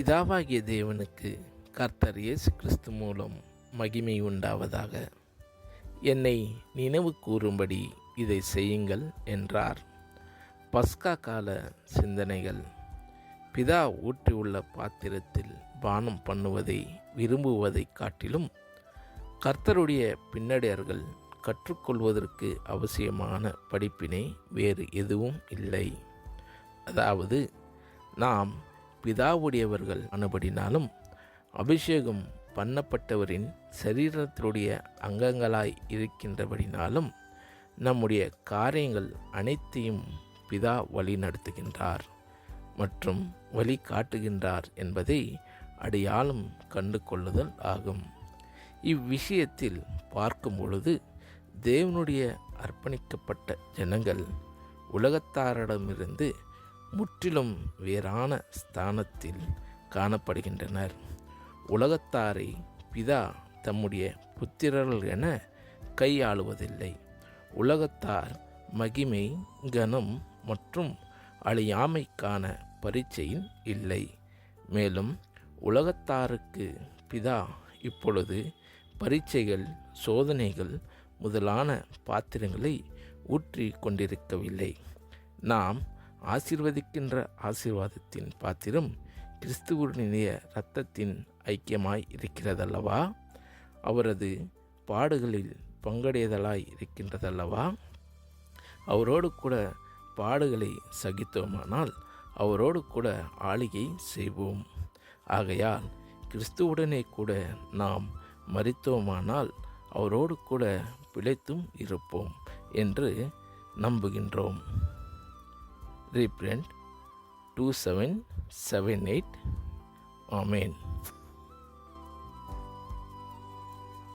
பிதாவாகிய தேவனுக்கு கர்த்தர் இயேசு கிறிஸ்து மூலம் மகிமை உண்டாவதாக. என்னை நினைவு கூறும்படி இதை செய்யுங்கள் என்றார். பஸ்கா கால சிந்தனைகள். பிதா ஊற்றியுள்ள பாத்திரத்தில் பானம் பண்ணுவதை விரும்புவதைக் காட்டிலும் கர்த்தருடைய பின்னடையர்கள் கற்றுக்கொள்வதற்கு அவசியமான படிப்பினை வேறு எதுவும் இல்லை. அதாவது நாம் பிதாவுடையவர்கள் ஆனபடினாலும் அபிஷேகம் பண்ணப்பட்டவரின் சரீரத்தினுடைய அங்கங்களாய் இருக்கின்றபடினாலும் நம்முடைய காரியங்கள் அனைத்தையும் பிதா வழி நடத்துகின்றார் மற்றும் வழி காட்டுகின்றார் என்பதை அடையாளம் கண்டு கொள்ளுதல் ஆகும். இவ்விஷயத்தில் பார்க்கும் பொழுது தேவனுடைய அர்ப்பணிக்கப்பட்ட ஜனங்கள் உலகத்தாரிடமிருந்து முற்றிலும் வேறான ஸ்தானத்தில் காணப்படுகின்றனர். உலகத்தாரை பிதா தம்முடைய புத்திரர்கள் என கையாளுவதில்லை. உலகத்தார் மகிமை கனம் மற்றும் அழியாமைக்கான பரீட்சையில் இல்லை. மேலும் உலகத்தாருக்கு பிதா இப்பொழுது பரீட்சைகள் சோதனைகள் முதலான பாத்திரங்களை ஊற்றி கொண்டிருக்கவில்லை. நாம் ஆசீர்வதிக்கின்ற ஆசீர்வாதத்தின் பாத்திரம் கிறிஸ்துவனுடைய இரத்தத்தின் ஐக்கியமாய் இருக்கிறதல்லவா? அவரது பாடுகளில் பங்கடையதலாய் இருக்கின்றதல்லவா? அவரோடு கூட பாடுகளை சகித்தோமானால் அவரோடு கூட ஆளிகை செய்வோம். ஆகையால் கிறிஸ்துவுடனே கூட நாம் மறித்தோமானால் அவரோடு கூட பிழைத்தும் இருப்போம் என்று நம்புகின்றோம். reprint 2778. Amen.